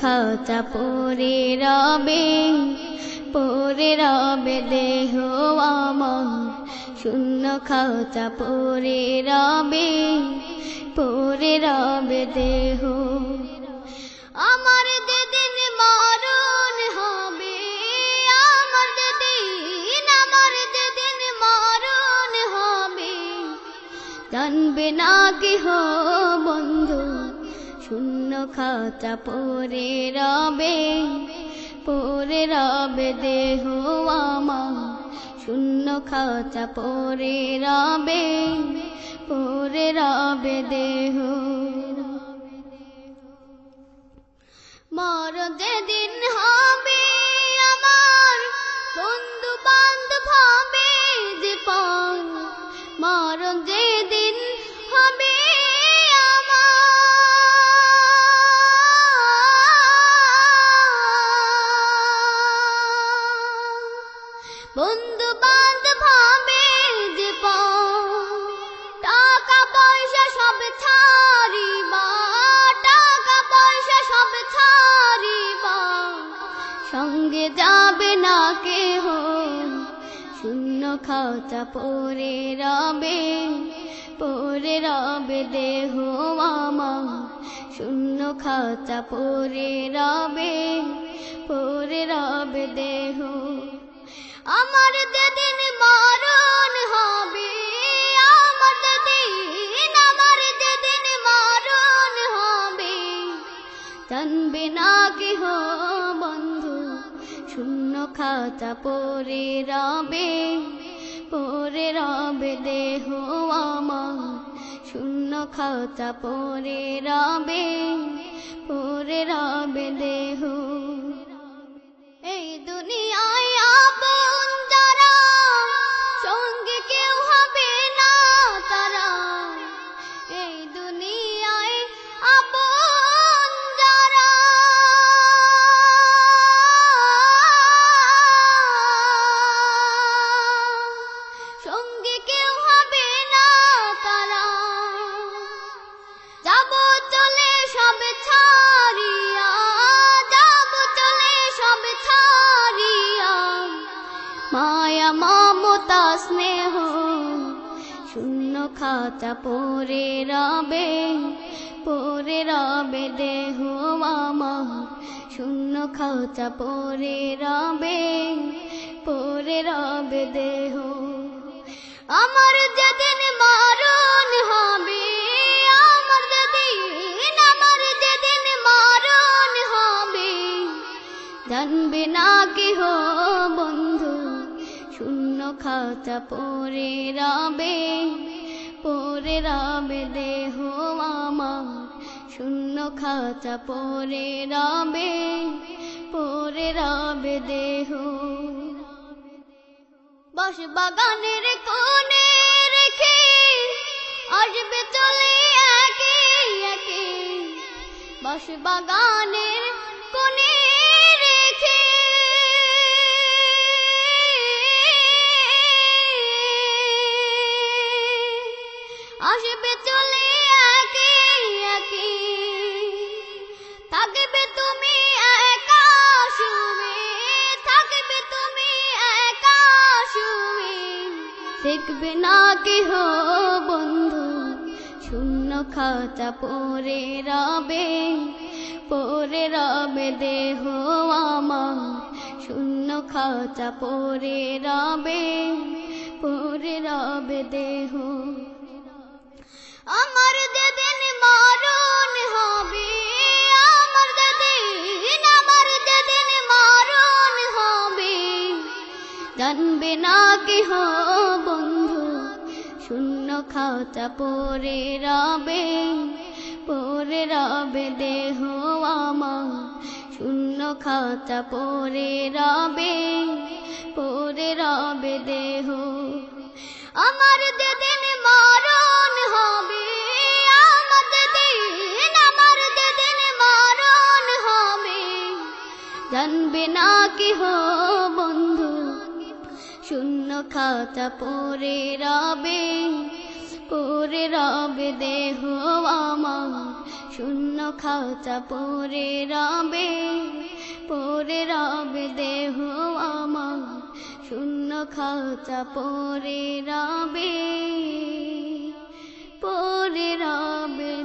খাতা পরে রবে পরে রবে দেহ আমার শূন্য খাতা পরে রবে পরে রবে দেহ। আমার যেদিন মরণ হবে, আমার যেদিন আমার যেদিন মরণ হবে, জানবে না কেহ বন্ধু শূন্য খাতা পরে রবে পরে রবে দেহ আমার। শূন্য খাতা পরে রবে পরে রবে দেহ। মর যেদিন হবে আমার বন্ধু বান্ধব হবে যে পর মরণ যেদিন বন্ধু বান্ধব হবে যে টাকা পয়সা সব ছাড়িবা টাকা পয়সা সব ছাড়িবা। সঙ্গে যাবে না কেহ, শূন্য খাতা পরে রবে পরে রবে দেহ আমার। শূন্য খাতা পরে রবে পরে রবে দেহ হবে বন্ধু, শূন্য খাতা পরে রবে পরে রবে দেহ আমার, শূন্য খাতা পরে রবে পরে রবে দেহ মায়া, মমতা, স্নেহ। শূন্য খাতা পরে রবে পরে রবে দেহ আমার। শূন্য খাতা পরে রবে পরে রবে দেহ। আমার যেদিন মরণ হবে, আমার যেদিন আমার যেদিন মরণ হবে, জানবে না খাতা পরে রবে পরে রবে দেহ আমার। শূন্য খাতা পরে রবে পরে রবে দেহ। বাস বাগানের কোণে রেখে আসবে চলে একে একে। বাস বাগানের দেখবে না কেহ, বন্ধু? শূন্য খাতা পরে রবে পরে রবে দেহ আমার। শূন্য খাতা পরে রবে পরে রবে দেহ। আমার যেদিন মরণ হবে জানবে না কেহ, বন্ধু? শূন্য খাতা পরে রবে পরে রবে দেহ আমার। শূন্য খাতা পরে রবে পরে রবে দেহ। আমার যেদিন মরণ হবে, আমার যেদিন আমার যেদিন মরণ হবে, জানবে না কেহ খাতা পরে রবে পরে রবে দেহ আমার। শূন্য খাঁচা পরে রবে পরে রবে দেহ আমার। শূন্য খাঁচা পরে রবে পরে রবে